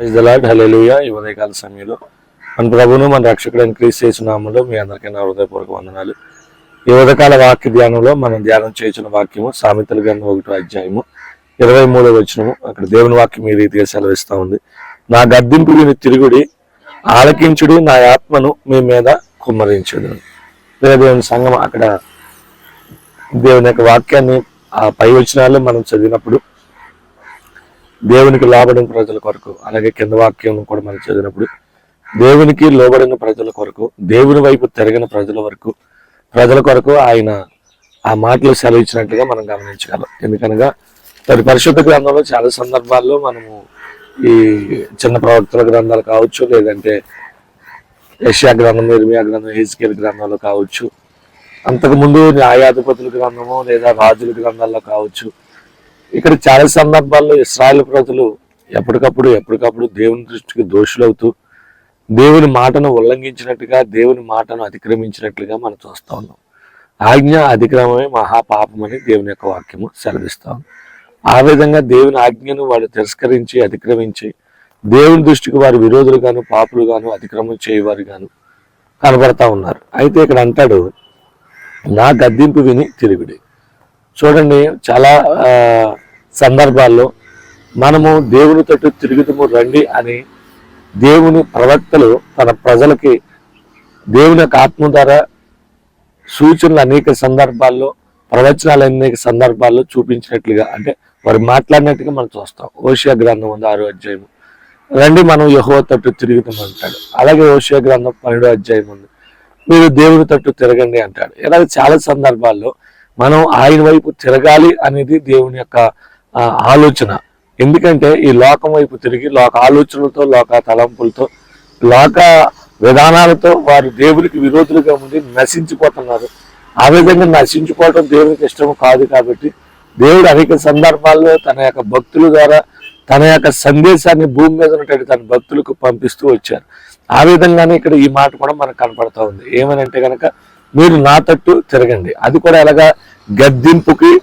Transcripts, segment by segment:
ప్రజలాడ్ hallelujah ఈ ఉదయకాల సమయంలో మన ప్రభును మన రక్షకుడు ఇంక్రీజ్ చేసిన నామంలో మీ అందరికీ నా హృదయపూర్వక వందనాలు. ఈ ఉదయకాల వాక్య ధ్యానంలో మనం ధ్యానం చేసిన వాక్యము సామెతలు గ్రంథం ఒకటో అధ్యాయము ఇరవై మూడో వచనము. అక్కడ దేవుని వాక్యం ఈ రీతిగా సెలవిస్తూ ఉంది. నా గద్దింపు విని తిరుగుడి ఆలకించుడి నా ఆత్మను మీ మీద కుమ్మరించుడు. లేదా దేవుని సంఘం అక్కడ దేవుని యొక్క వాక్యాన్ని ఆ పై వచనాలు మనం చదివినప్పుడు దేవునికి లోబడిన ప్రజల కొరకు అలాగే కింద వాక్యం కూడా మనం చదివినప్పుడు దేవునికి లోబడిన ప్రజల కొరకు దేవుని వైపు తిరగిన ప్రజల వరకు ప్రజల కొరకు ఆయన ఆ మాటలు సెలవిచ్చినట్లుగా మనం గమనించగలం. ఎందుకనగా మరి పరిశుద్ధ గ్రంథంలో చాలా సందర్భాల్లో మనము ఈ చిన్న ప్రవక్తల గ్రంథాలు కావచ్చు లేదంటే యష్యా గ్రంథం ఇర్మియా గ్రంథం హెజ్కేల్ గ్రంథంలో కావచ్చు అంతకుముందు న్యాయాధిపతుల గ్రంథము లేదా రాజుల గ్రంథాల్లో కావచ్చు ఇక్కడ చాలా సందర్భాల్లో ఇస్రాయల్ ప్రజలు ఎప్పటికప్పుడు ఎప్పటికప్పుడు దేవుని దృష్టికి దోషులవుతూ దేవుని మాటను ఉల్లంఘించినట్టుగా దేవుని మాటను అతిక్రమించినట్లుగా మనం చూస్తా ఉన్నాం. ఆజ్ఞ అతిక్రమమే మహాపాపమని దేవుని యొక్క వాక్యము సెలవిస్తాం ఆ విధంగా దేవుని ఆజ్ఞను వాళ్ళు తిరస్కరించి అతిక్రమించి దేవుని దృష్టికి వారు విరోధులుగాను పాపులుగాను అతిక్రమం చేయవారు గాను కనబడతా ఉన్నారు. అయితే ఇక్కడ అంటాడు నా గద్దింపు విని తిరుగుడి. చూడండి చాలా సందర్భాల్లో మనము దేవుని తట్టు తిరుగుతుము రండి అని దేవుని ప్రవక్తలు తన ప్రజలకి దేవుని యొక్క ఆత్మ ద్వారా సూచనలు అనేక సందర్భాల్లో ప్రవచనాలు అనేక సందర్భాల్లో చూపించినట్లుగా అంటే వారు మాట్లాడినట్టుగా మనం చూస్తాం. ఓషియా గ్రంథం ఉంది ఆరో అధ్యాయం రండి మనం యహో తట్టు తిరుగుతామంటాడు అలాగే ఓషియా గ్రంథం పన్నెండో అధ్యాయం ఉంది. మీరు దేవుని తట్టు తిరగండి అంటాడు. ఇలాగ చాలా సందర్భాల్లో మనం ఆయన వైపు తిరగాలి అనేది దేవుని యొక్క ఆలోచన. ఎందుకంటే ఈ లోకం వైపు తిరిగి లోక ఆలోచనలతో లోక తలంపులతో లోక విధానాలతో వారు దేవుడికి విరోధులుగా ఉండి నశించిపోతున్నారు. ఆ విధంగా నశించుకోవటం దేవునికి ఇష్టం కాదు కాబట్టి దేవుడు అనేక సందర్భాల్లో తన యొక్క భక్తుల ద్వారా తన యొక్క సందేశాన్ని భూమి మీద ఉన్నటువంటి తన భక్తులకు పంపిస్తూ వచ్చారు. ఆ విధంగానే ఇక్కడ ఈ మాట కూడా మనకు కనపడతా ఉంది. ఏమనంటే కనుక మీరు నా తట్టు తిరగండి. అది కూడా ఎలాగా? గద్దింపుకి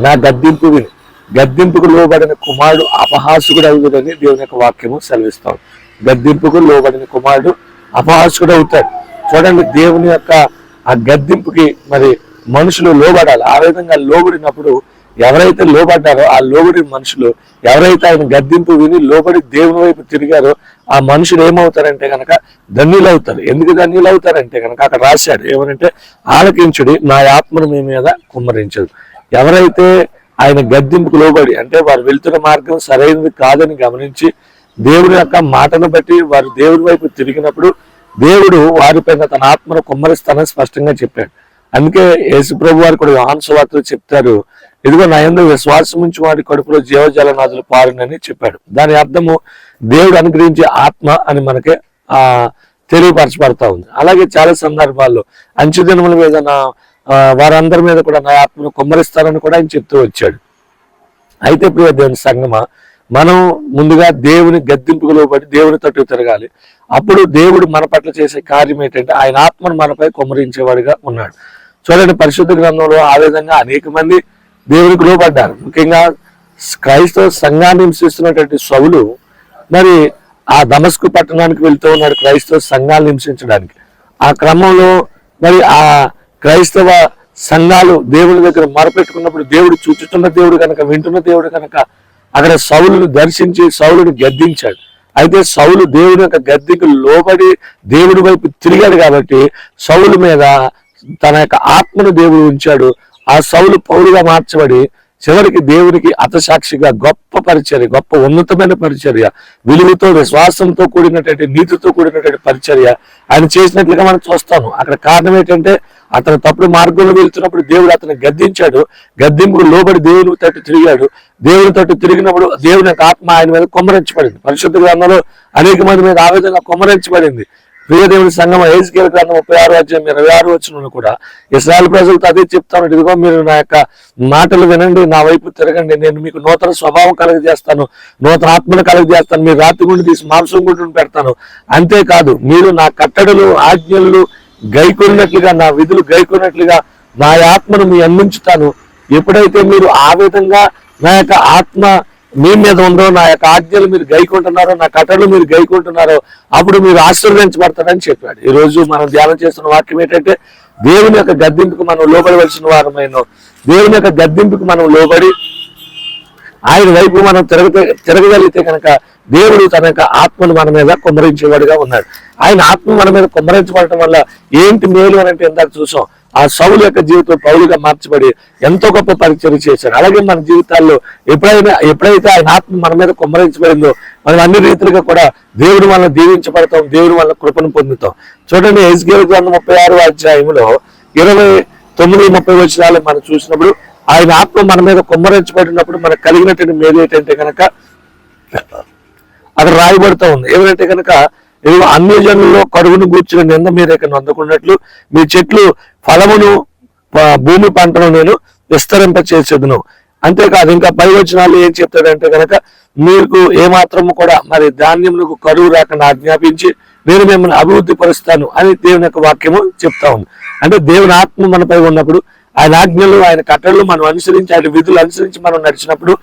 నా గద్దింపు విని. గద్దింపుకు లోబడిన కుమారుడు అపహాసుకుడు అవుతుందని దేవుని యొక్క వాక్యము సెలవిస్తాం గద్దింపుకు లోబడిన కుమారుడు అపహాసుకుడు అవుతాడు చూడండి దేవుని యొక్క ఆ గద్దింపుకి మరి మనుషులు లోబడాలి. ఆ విధంగా లోబడినప్పుడు ఎవరైతే లోబడ్డారో ఆ లోబడి మనుషులు ఎవరైతే ఆయన గద్దింపు విని లోబడి దేవుని వైపు తిరిగారో ఆ మనుషులు ఏమవుతారంటే కనుక ధన్యులు అవుతారు ఎందుకు ధన్యులు అవుతారంటే కనుక అక్కడ రాశాడు. ఏమనంటే ఆలకించుడి నా ఆత్మను మీ మీద కుమ్మరించదు. ఎవరైతే ఆయన గద్దింపుకు లోబడి? అంటే వారు వెళ్తున్న మార్గం సరైనది కాదని గమనించి దేవుని యొక్క మాటను బట్టి వారు దేవుని వైపు తిరిగినప్పుడు దేవుడు వారిపైన తన ఆత్మను కుమ్మరిస్తానని స్పష్టంగా చెప్పాడు. అందుకే యేసు ప్రభు వారు కూడా యోహాను చెప్తారు ఇదిగో నా విశ్వాసం ఉంచి వాడి కడుపులో జీవజల నదులు పారునని చెప్పాడు. దాని అర్థము దేవుడు అనుగ్రహించే ఆత్మ అని మనకి ఆ తెలియపరచబడతా ఉంది. అలాగే చాలా సందర్భాల్లో అంచు దినముల మీద వారందరి మీద కూడా నా ఆత్మను కుమ్మరిస్తానని కూడా ఆయన చెప్తూ వచ్చాడు. అయితే ప్రియ దేవుని సంగమ మనం ముందుగా దేవుని గద్దెంపుకు లోబడి దేవుని తట్టు తిరగాలి. అప్పుడు దేవుడు మన పట్ల చేసే కార్యం ఏంటంటే ఆయన ఆత్మను మనపై కుమ్మరించేవాడిగా ఉన్నాడు. చూడండి పరిశుద్ధ గ్రంథంలో ఆ విధంగా అనేక మంది దేవునికి లోబడ్డారు. ముఖ్యంగా క్రైస్తవ సంఘాన్ని హింసిస్తున్నటువంటి సవులు మరి ఆ దమస్కు పట్టణానికి వెళ్తూ ఉన్నాడు క్రైస్తవ సంఘాలను హింసించడానికి. ఆ క్రమంలో మరి ఆ క్రైస్తవ సంఘాలు దేవుని దగ్గర మొరపెట్టుకున్నప్పుడు దేవుడు చూచుతున్న దేవుడు కనుక వింటున్న దేవుడు కనుక అక్కడ సౌలును దర్శించి సౌలును గద్దించాడు. అయితే సౌలు దేవుని యొక్క గద్దెకు లోబడి దేవుడి వైపు తిరిగాడు కాబట్టి సౌలు మీద తన యొక్క ఆత్మను దేవుడు ఉంచాడు. ఆ సౌలు పౌరుగా మార్చబడి చివరికి దేవునికి అతసాక్షిగా గొప్ప పరిచర్య గొప్ప ఉన్నతమైన పరిచర్య విలువతో విశ్వాసంతో కూడినటువంటి నీతితో కూడినటువంటి పరిచర్య. ఆయన చేసినట్లుగా మనం చూస్తాము. అక్కడ కారణం ఏంటంటే అతను తప్పుడు మార్గంలో వెళ్తున్నప్పుడు దేవుడు అతను గద్దించాడు. గద్దింపుకు లోబడి దేవుని తట్టు తిరిగాడు. దేవుని తట్టు తిరిగినప్పుడు దేవుని యొక్క ఆత్మ ఆయన మీద కొమ్మరించబడింది. పరిశుద్ధ గ్రంథంలో అనేక మంది మీద ఆ విధంగా కొమ్మరించబడింది. ప్రియ దేవుని సంగమ ఏజ్కేల్ గ్రంథం ముప్పై ఆరు అధ్యాయం ఇరవై ఆరు వచ్చిన కూడా ఇస్రాయల్ ప్రజలతో అదే చెప్తాను. ఇదిగో మీరు నా యొక్క మాటలు వినండి నా వైపు తిరగండి. నేను మీకు నూతన స్వభావం కలుగజేస్తాను. నూతన ఆత్మను కలుగజేస్తాను. మీరు రాత్రి గుండి తీసి మాంసం గుండు పెడతాను. అంతేకాదు మీరు నా కట్టడలు ఆజ్ఞలు గైకొన్నట్లుగా నా విధులు గైకొన్నట్లుగా నా ఆత్మను మీ అందించుతాను ఎప్పుడైతే మీరు ఆ విధంగా నా యొక్క ఆత్మ మీ మీద ఉందో నా యొక్క ఆజ్ఞలు మీరు గైకుంటున్నారో నా కథలు మీరు గైకుంటున్నారో అప్పుడు మీరు ఆశీర్వదించబడతారని చెప్పాడు. ఈ రోజు మనం ధ్యానం చేస్తున్న వాక్యం ఏంటంటే దేవుని యొక్క గద్దెంపుకు మనం లోబడవలసిన వారమైన దేవుని యొక్క గద్దెంపుకు మనం లోబడి ఆయన వైపు మనం తిరగ తిరగగలిగితే కనుక దేవుడు తన యొక్క ఆత్మను మన మీద కుమ్మరించేవాడుగా ఉన్నాడు. ఆయన ఆత్మ మన మీద కుమ్మరించబడటం వల్ల ఏంటి మేలు అని అంటే ఇందాక చూసాం. ఆ సౌలు యొక్క జీవితం పౌలుగా మార్చబడి ఎంతో గొప్ప పరిచయం చేశారు అలాగే మన జీవితాల్లో ఎప్పుడైనా ఎప్పుడైతే ఆయన ఆత్మ మన మీద కుమ్మరించబడిందో మనం అన్ని రీతిలుగా కూడా దేవుడు వల్ల దీవించబడతాం దేవుడు వల్ల కృపను పొందుతాం. చూడండి ఎస్గేల్ గ్రంథ ముప్పై ఆరు అధ్యాయంలో ఇరవై తొమ్మిది ముప్పై వచ్చినాలు మనం చూసినప్పుడు ఆయన ఆత్మ మన మీద కుమ్మరించబడినప్పుడు మనకు కలిగినటువంటి మేలు ఏంటంటే కనుక అక్కడ రాయబడుతూ ఉంది. ఏమంటే కనుక ఇదిగో అన్ని జనుల్లో కరువును కూర్చుని నింద మీరు ఇక్కడ అందుకున్నట్లు మీ చెట్లు ఫలమును ప- భూమి పంటను నేను విస్తరింప చేసేదును. అంతేకాదు ఇంకా పై వచనాలు ఏం చెప్తాడంటే కనుక మీకు ఏమాత్రము కూడా మరి ధాన్యములకు కరువు రాకుండా ఆజ్ఞాపించి నేను మిమ్మల్ని అభివృద్ధి పరుస్తాను అని దేవుని యొక్క వాక్యము చెప్తా ఉంది. అంటే దేవుని ఆత్మ మనపై ఉన్నప్పుడు ఆయన ఆజ్ఞలు ఆయన కట్టడలు మనం అనుసరించి ఆయన విధులు అనుసరించి మనం నడిచినప్పుడు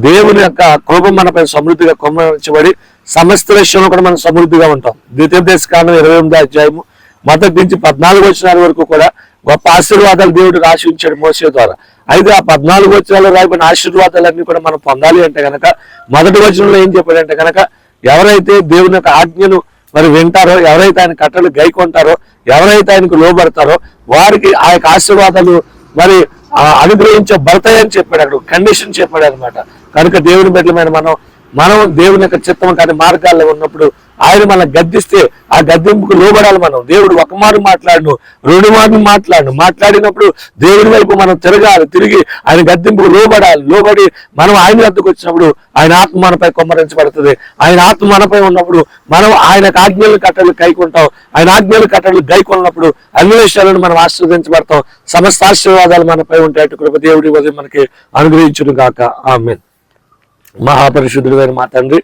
దేవుని యొక్క కోపం మనపై సమృద్ధిగా కొమ్మరించబడి సమస్త విషయంలో కూడా మనం సమృద్ధిగా ఉంటాం. ద్వితీయోపదేశ కాలం ఇరవై ఎనిమిది అధ్యాయము. మొదటి నుంచి పద్నాలుగు వచ్చినాల వరకు కూడా గొప్ప ఆశీర్వాదాలు దేవుడు రాసి ఉంచాడు మోసే ద్వారా. అయితే ఆ పద్నాలుగు వచనాలు రాయబడిన ఆశీర్వాదాలన్నీ కూడా మనం పొందాలి అంటే కనుక మొదటి వచనంలో ఏం చెప్పాడంటే కనుక ఎవరైతే దేవుని యొక్క ఆజ్ఞను మరి వింటారో ఎవరైతే ఆయన కట్టలు గైకొంటారో ఎవరైతే ఆయనకు లోబడతారో వారికి ఆ యొక్క ఆశీర్వాదాలు మరి అనుగ్రహించబడతాయని చెప్పాడు అక్కడ. కండిషన్ చెప్పాడు అనమాట కనుక దేవుని బిడ్డలమైన మనం మనం దేవుని యొక్క చిత్తం కాని మార్గాల్లో ఉన్నప్పుడు ఆయన మనం గద్దిస్తే ఆ గద్దింపుకు లోబడాలి మనం. దేవుడు ఒక మారు మాట్లాడును రెండు మార్లు మాట్లాడు మాట్లాడినప్పుడు దేవుని వైపు మనం తిరగాలి తిరిగి ఆయన గద్దింపుకు లోబడాలి. లోబడి మనం ఆయన వద్దకు వచ్చినప్పుడు ఆయన ఆత్మ మనపై కొమ్మరించబడుతుంది. ఆయన ఆత్మ మనపై ఉన్నప్పుడు మనం ఆయన ఆజ్ఞలు కట్టలు కైకుంటాం. ఆయన ఆజ్ఞలు కట్టలు గైకొన్నప్పుడు అన్ని విషయాలను మనం ఆశీర్వదించబడతాం. సమస్త ఆశీర్వాదాలు మనపై ఉంటాయి కృప దేవుడి ఉదయం మనకి అనుగ్రహించును గాక ఆమె మహాపరిశుద్ధుడైన మా తండ్రి.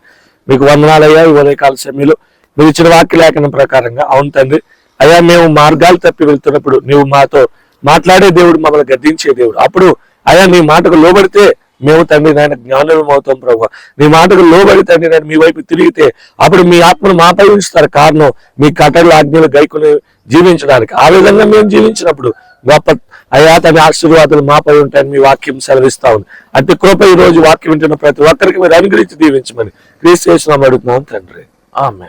మీకు వందనాలయ్యా ఈ ఉదయకాల సమయంలో మీరు ఇచ్చిన వాక్యలేఖనం ప్రకారంగా అవును తండ్రి. అయ్యా మేము మార్గాలు తప్పి వెళ్తున్నప్పుడు నీవు మాతో మాట్లాడే దేవుడు మమ్మల్ని గద్దించే దేవుడు. అప్పుడు అయ్యా నీ మాటకు లోబడితే మేము తండ్రి నాయన జ్ఞానం అవుతాం ప్రభు. నీ మాటకు లోబడి తండ్రి నేను మీ వైపు తిరిగితే అప్పుడు మీ ఆత్మను మాపై ఉంచుతారు. కారణం మీ కట్టలు ఆజ్ఞలు గైకుని జీవించడానికి. ఆ విధంగా మేము జీవించినప్పుడు గొప్ప అయ్యా తన ఆశీర్వాదాలు మాపై ఉంటాయని మీ వాక్యం సెలవిస్తా ఉంది. అంటే కృప ఈ రోజు వాక్యం వింటున్న ప్రతి ఒక్కరికి మీరు అనుగ్రహించి దీవించమని క్రీస్తు చేసిన అడుగుతున్నాం తండ్రి. ఆమె